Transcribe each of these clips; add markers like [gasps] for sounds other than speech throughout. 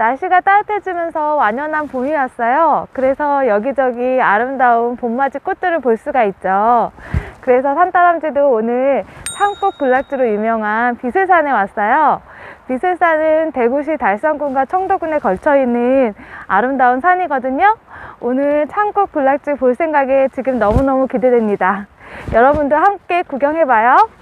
날씨가 따뜻해지면서 완연한 봄이 왔어요. 그래서 여기저기 아름다운 봄맞이 꽃들을 볼 수가 있죠. 그래서 산다람쥐도 오늘 산꽃 군락지로 유명한 비슬산에 왔어요. 비슬산은 대구시 달성군과 청도군에 걸쳐 있는 아름다운 산이거든요. 오늘 산꽃 군락지 볼 생각에 지금 너무너무 기대됩니다. 여러분도 함께 구경해봐요.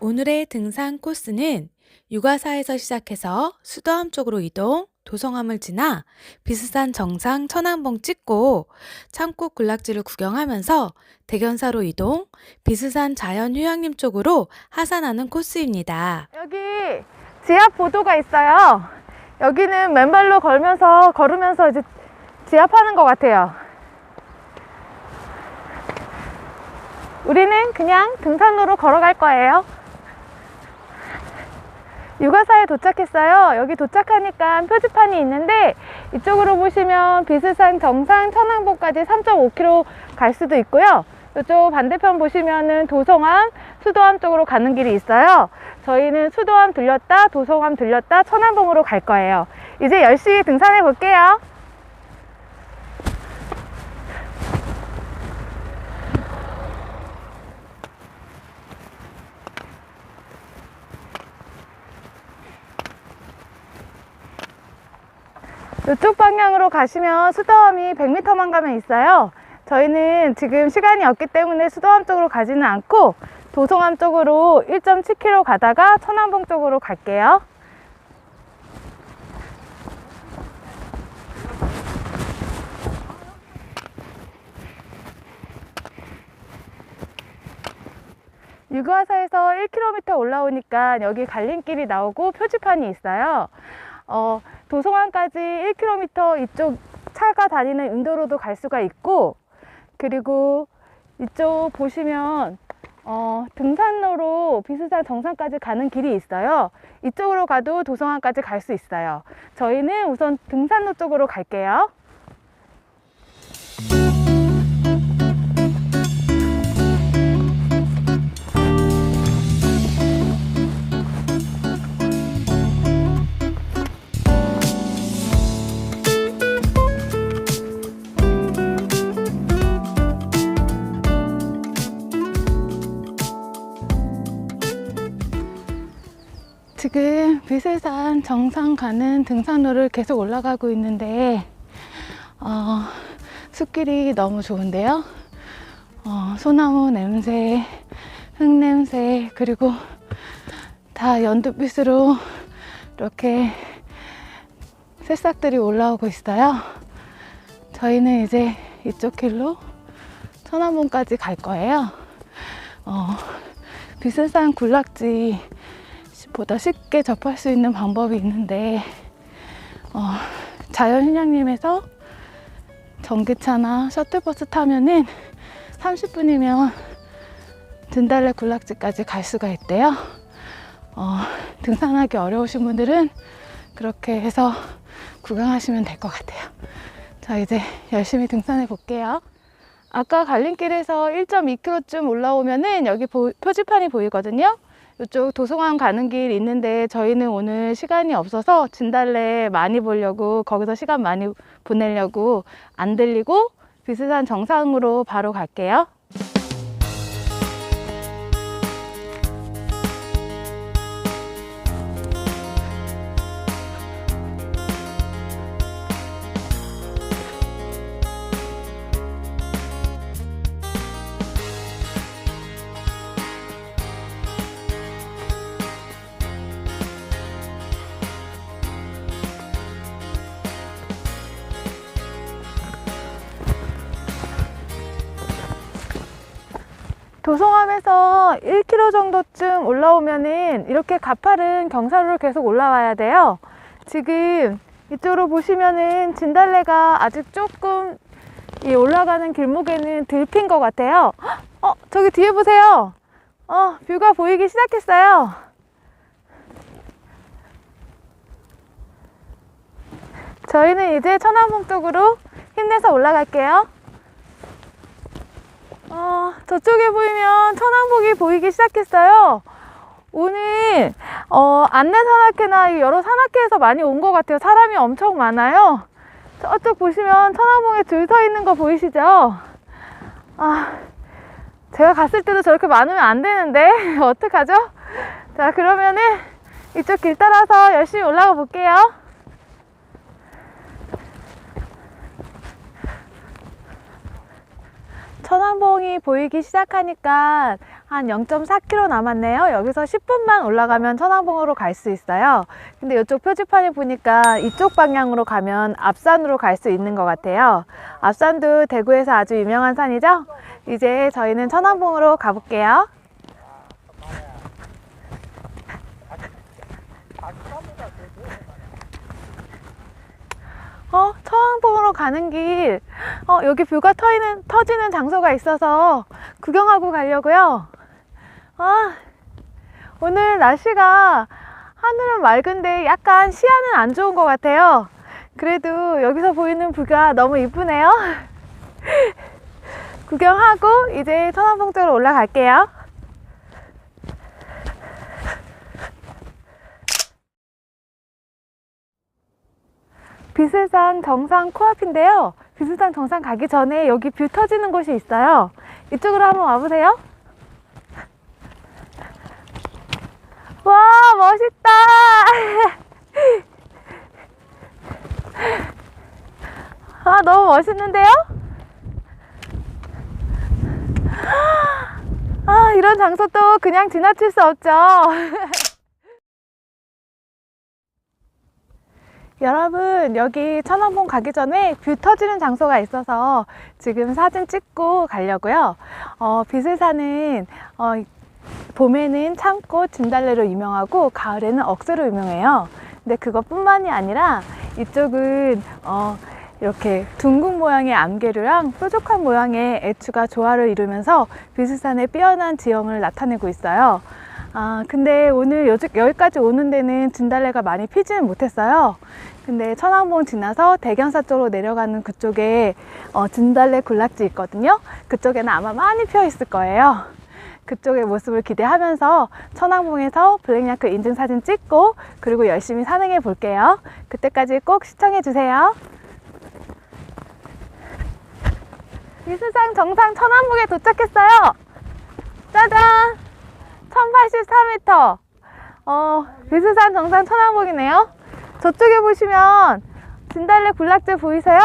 오늘의 등산 코스는 육아사에서 시작해서 수도암 쪽으로 이동, 도성암을 지나 비스산 정상 천왕봉 찍고 창국 군락지를 구경하면서 대견사로 이동, 비스산 자연휴양림 쪽으로 하산하는 코스입니다. 여기 지압 보도가 있어요. 여기는 맨발로 걸면서 걸으면서 이제 지압하는 것 같아요. 우리는 그냥 등산로로 걸어갈 거예요. 육아사에 도착했어요. 여기 도착하니까 표지판이 있는데 이쪽으로 보시면 비스산 정상 천왕봉까지 3.5km 갈 수도 있고요. 이쪽 반대편 보시면은 도성암, 수도암 쪽으로 가는 길이 있어요. 저희는 수도암 들렸다, 도성암 들렸다, 천안봉으로 갈 거예요. 이제 열심히 등산해 볼게요. 이쪽 방향으로 가시면 수도암이 100m만 가면 있어요. 저희는 지금 시간이 없기 때문에 수도암 쪽으로 가지는 않고 도성암 쪽으로 1.7km 가다가 천안봉 쪽으로 갈게요. 유가사에서 1km 올라오니까 여기 갈림길이 나오고 표지판이 있어요. 어, 도성암까지 1km 이쪽 차가 다니는 인도로도 갈 수가 있고 그리고 이쪽 보시면 어, 등산로로 비스산 정상까지 가는 길이 있어요. 이쪽으로 가도 도성암까지 갈 수 있어요. 저희는 우선 등산로 쪽으로 갈게요. 비슬산 정상 가는 등산로를 계속 올라가고 있는데 어, 숲길이 너무 좋은데요. 어, 소나무 냄새, 흙 냄새 그리고 다 연두빛으로 이렇게 새싹들이 올라오고 있어요. 저희는 이제 이쪽 길로 천안봉까지 갈 거예요. 어, 비슬산 군락지 보다 쉽게 접할 수 있는 방법이 있는데 어, 자연휴양림에서 전기차나 셔틀버스 타면은 30분이면 진달래 군락지까지 갈 수가 있대요. 어, 등산하기 어려우신 분들은 그렇게 해서 구경하시면 될 것 같아요. 자 이제 열심히 등산해 볼게요. 아까 갈림길에서 1.2km쯤 올라오면은 여기 보- 표지판이 보이거든요. 이쪽 도성암 가는 길 있는데 저희는 오늘 시간이 없어서 진달래 많이 보려고 거기서 시간 많이 보내려고 안 들리고 비스산 정상으로 바로 갈게요. 도성암에서 1km 정도쯤 올라오면은 이렇게 가파른 경사로를 계속 올라와야 돼요. 지금 이쪽으로 보시면은 진달래가 아직 조금 이 올라가는 길목에는 들핀 것 같아요. 헉! 어, 저기 뒤에 보세요. 어, 뷰가 보이기 시작했어요. 저희는 이제 천안봉 쪽으로 힘내서 올라갈게요. 어, 저쪽에 보이면 천왕봉이 보이기 시작했어요. 오늘 어, 안내 산악회나 여러 산악회에서 많이 온 것 같아요. 사람이 엄청 많아요. 저쪽 보시면 천왕봉에 줄 서 있는 거 보이시죠? 아, 제가 갔을 때도 저렇게 많으면 안 되는데 [laughs] 어떡하죠? 자 그러면은 이쪽 길 따라서 열심히 올라가 볼게요. 천왕봉이 보이기 시작하니까 한 0.4km 남았네요. 여기서 10분만 올라가면 천왕봉으로 갈 수 있어요. 근데 이쪽 표지판에 보니까 이쪽 방향으로 가면 앞산으로 갈 수 있는 것 같아요. 앞산도 대구에서 아주 유명한 산이죠? 이제 저희는 천왕봉으로 가볼게요. 어, 천왕봉으로 가는 길, 어, 여기 뷰가 터지는, 터지는 장소가 있어서 구경하고 가려고요. 아, 오늘 날씨가 하늘은 맑은데 약간 시야는 안 좋은 것 같아요. 그래도 여기서 보이는 뷰가 너무 이쁘네요. [laughs] 구경하고 이제 천왕봉 쪽으로 올라갈게요. 비슬산 정상 코앞인데요. 비슬산 정상 가기 전에 여기 뷰 터지는 곳이 있어요. 이쪽으로 한번 와보세요. 와, 멋있다! [laughs] 아, 너무 멋있는데요? [gasps] 아, 이런 장소도 그냥 지나칠 수 없죠. [laughs] 여러분 여기 천왕봉 가기 전에 뷰 터지는 장소가 있어서 지금 사진 찍고 가려고요. 어, 비슬산은 어, 봄에는 참꽃 진달래로 유명하고 가을에는 억새로 유명해요. 근데 그것뿐만이 아니라 이쪽은 어, 이렇게 둥근 모양의 암계류랑 뾰족한 모양의 애추가 조화를 이루면서 비슬산의 뛰어난 지형을 나타내고 있어요. 아, 근데 오늘 여기, 여기까지 오는 데는 진달래가 많이 피지는 못했어요. 근데 천왕봉 지나서 대견사 쪽으로 내려가는 그쪽에 어, 진달래 군락지 있거든요. 그쪽에는 아마 많이 피어 있을 거예요. 그쪽의 모습을 기대하면서 천왕봉에서 블랙야크 인증 사진 찍고 그리고 열심히 산행해 볼게요. 그때까지 꼭 시청해 주세요. 미수상 정상 천왕봉에 도착했어요. 짜잔! 1084m. 어, 비수산 정상 천왕봉이네요. 저쪽에 보시면 진달래 군락지 보이세요?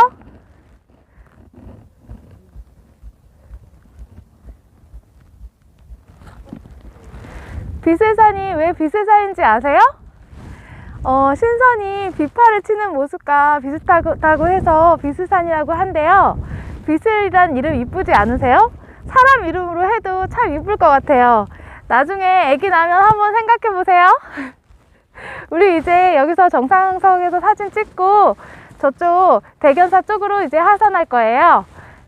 비슬산이 왜 비슬산인지 아세요? 어, 신선이 비파를 치는 모습과 비슷하다고 해서 비슬산이라고 한데요. 비슬이란 이름 이쁘지 않으세요? 사람 이름으로 해도 참 이쁠 것 같아요. 나중에 아기 나면 한번 생각해 보세요. [laughs] 우리 이제 여기서 정상석에서 사진 찍고 저쪽 대견사 쪽으로 이제 하산할 거예요.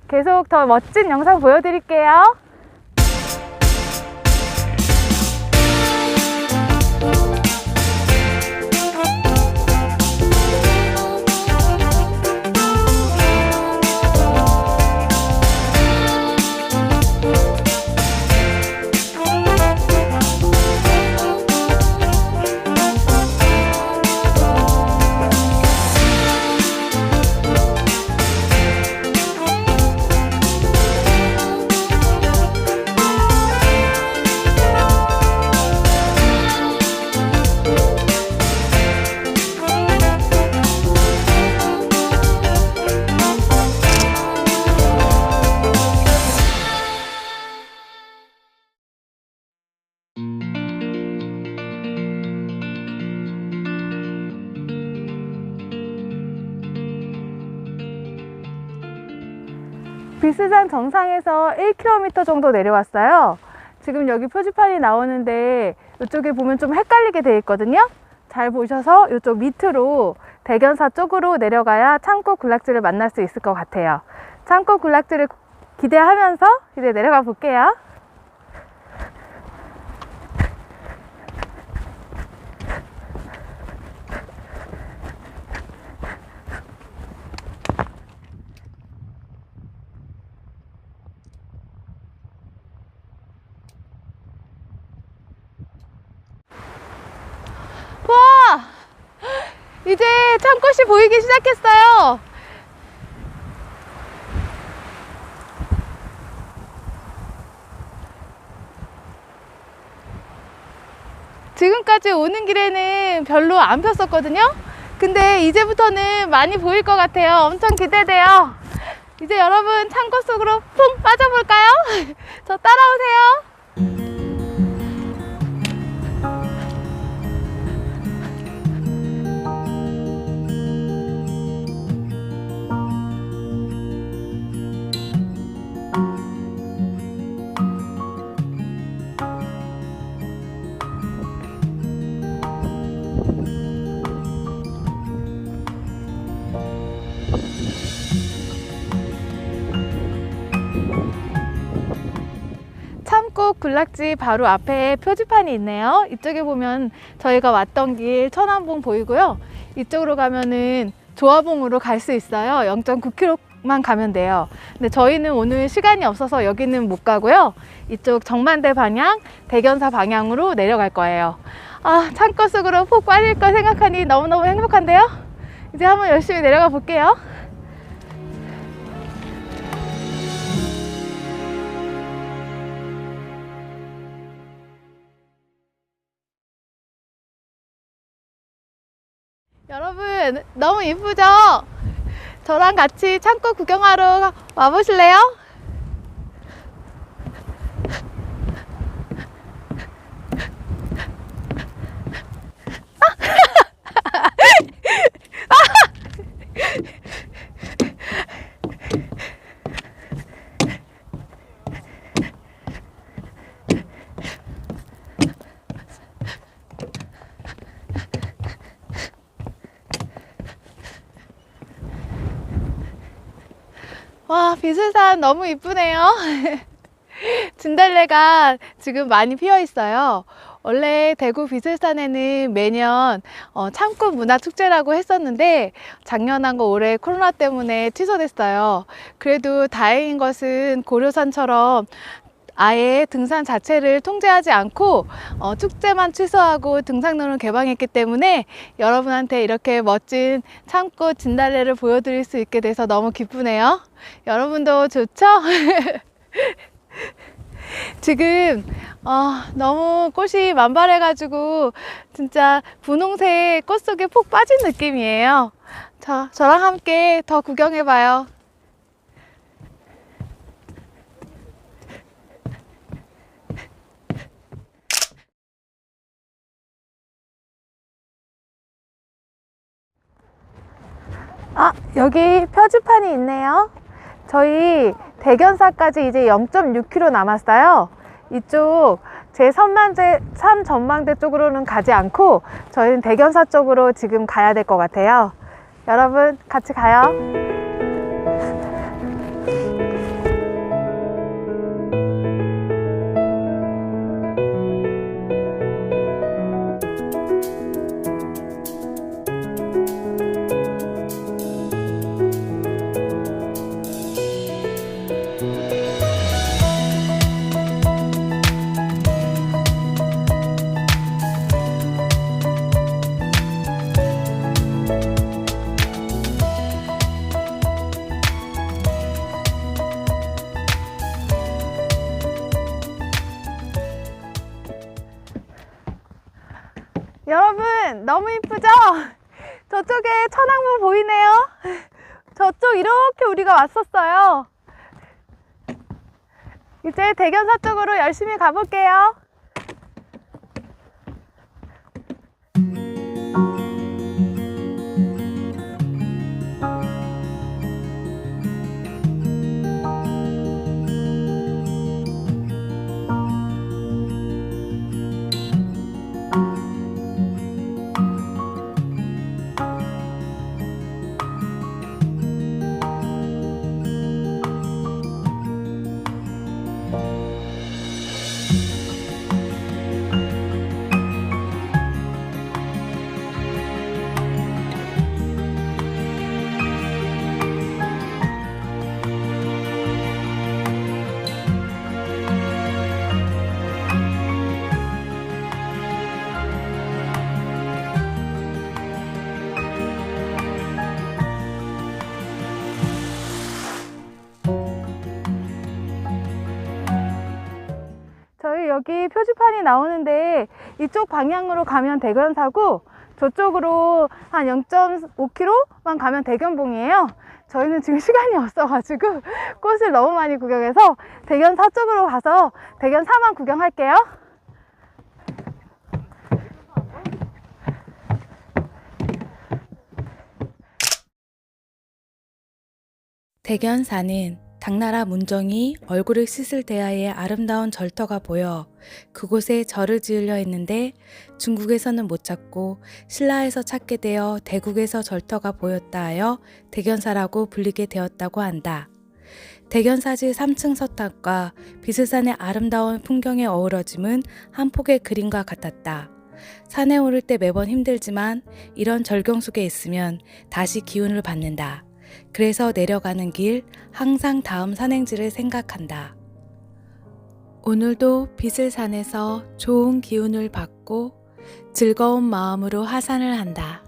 계속 더 멋진 영상 보여드릴게요. 비스산 정상에서 1km 정도 내려왔어요. 지금 여기 표지판이 나오는데 이쪽에 보면 좀 헷갈리게 되어 있거든요. 잘 보셔서 이쪽 밑으로 대견사 쪽으로 내려가야 창고 군락지를 만날 수 있을 것 같아요. 창고 군락지를 기대하면서 이제 내려가 볼게요. 이제 참꽃이 보이기 시작했어요. 지금까지 오는 길에는 별로 안 폈었거든요. 근데 이제부터는 많이 보일 것 같아요. 엄청 기대돼요. 이제 여러분 창고 속으로 푹 빠져볼까요? [laughs] 저 따라오세요. 군락지 바로 앞에 표지판이 있네요. 이쪽에 보면 저희가 왔던 길 천안봉 보이고요. 이쪽으로 가면은 조화봉으로 갈 수 있어요. 0.9km만 가면 돼요. 근데 저희는 오늘 시간이 없어서 여기는 못 가고요. 이쪽 정만대 방향, 대견사 방향으로 내려갈 거예요. 아, 창고 속으로 푹 빠질 거 생각하니 너무너무 행복한데요? 이제 한번 열심히 내려가 볼게요. 여러분 너무 이쁘죠? 저랑 같이 창고 구경하러 와보실래요? 와 비슬산 너무 이쁘네요. [laughs] 진달래가 지금 많이 피어 있어요. 원래 대구 비슬산에는 매년 어, 참꽃 문화 축제라고 했었는데 작년하고 올해 코로나 때문에 취소됐어요. 그래도 다행인 것은 고려산처럼 아예 등산 자체를 통제하지 않고 어, 축제만 취소하고 등산로를 개방했기 때문에 여러분한테 이렇게 멋진 참꽃 진달래를 보여드릴 수 있게 돼서 너무 기쁘네요. 여러분도 좋죠? [laughs] 지금 어, 너무 꽃이 만발해가지고 진짜 분홍색 꽃 속에 푹 빠진 느낌이에요. 저, 저랑 함께 더 구경해봐요. 아, 여기 표지판이 있네요. 저희 대견사까지 이제 0.6km 남았어요. 이쪽 제 선만제, 산 전망대 쪽으로는 가지 않고 저희는 대견사 쪽으로 지금 가야 될 것 같아요. 여러분 같이 가요. 우리가 왔었어요. 이제 대견사 쪽으로 열심히 가볼게요. 표지판이 나오는데 이쪽 방향으로 가면 대견사고 저쪽으로 한 0.5km만 가면 대견봉이에요. 저희는 지금 [laughs] 시간이 없어가지고 꽃을 너무 많이 구경해서 대견사 쪽으로 가서 대견사만 구경할게요. 대견산은 당나라 문정이 얼굴을 씻을 대하의 아름다운 절터가 보여 그곳에 절을 지으려 했는데 중국에서는 못 찾고 신라에서 찾게 되어 대국에서 절터가 보였다 하여 대견사라고 불리게 되었다고 한다. 대견사지 3층 서탑과 비스산의 아름다운 풍경의 어우러짐은 한 폭의 그림과 같았다. 산에 오를 때 매번 힘들지만 이런 절경 속에 있으면 다시 기운을 받는다. 그래서 내려가는 길 항상 다음 산행지를 생각한다. 오늘도 비슬산에서 좋은 기운을 받고 즐거운 마음으로 하산을 한다.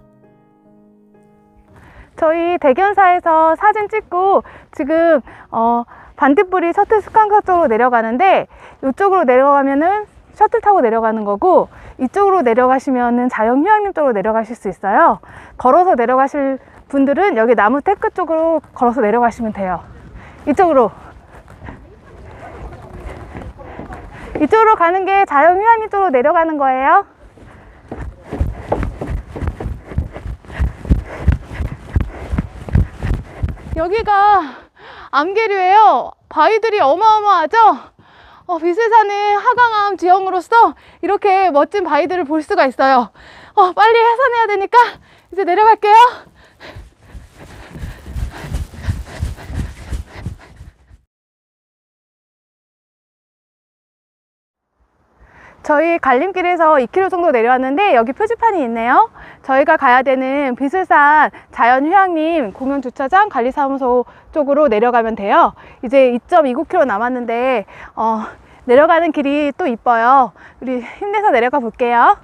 저희 대견사에서 사진 찍고 지금 어, 반딧불이 셔틀 스칸가 쪽으로 내려가는데 이쪽으로 내려가면은 셔틀 타고 내려가는 거고 이쪽으로 내려가시면은 자연 휴양림 쪽으로 내려가실 수 있어요. 걸어서 내려가실 분들은 여기 나무 테크 쪽으로 걸어서 내려가시면 돼요. 이쪽으로 이쪽으로 가는 게 자연 휴양림 쪽으로 내려가는 거예요. 여기가 암계류예요. 바위들이 어마어마하죠? 어, 비슬산은 하강암 지형으로서 이렇게 멋진 바위들을 볼 수가 있어요. 어, 빨리 해산해야 되니까 이제 내려갈게요. 저희 갈림길에서 2km 정도 내려왔는데 여기 표지판이 있네요. 저희가 가야 되는 비슬산 자연휴양림 공영주차장 관리사무소 쪽으로 내려가면 돼요. 이제 2.29km 남았는데 어, 내려가는 길이 또 이뻐요. 우리 힘내서 내려가 볼게요.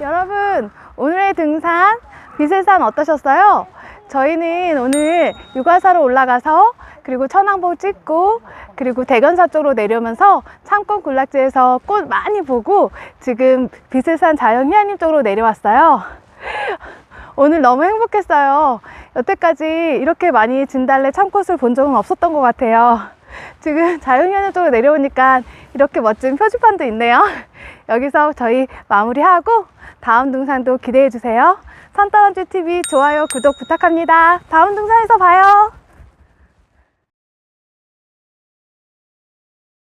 여러분 오늘의 등산 비슬산 어떠셨어요? 저희는 오늘 육아사로 올라가서 그리고 천왕봉 찍고 그리고 대견사 쪽으로 내려오면서 창권 군락지에서 꽃 많이 보고 지금 비슬산 자연휴양림 쪽으로 내려왔어요. 오늘 너무 행복했어요. 여태까지 이렇게 많이 진달래 참꽃을 본 적은 없었던 것 같아요. 지금 자연휴양림 쪽으로 내려오니까 이렇게 멋진 표지판도 있네요. 여기서 저희 마무리하고 다음 등산도 기대해 주세요. 산따라주 TV 좋아요, 구독 부탁합니다. 다음 등산에서 봐요.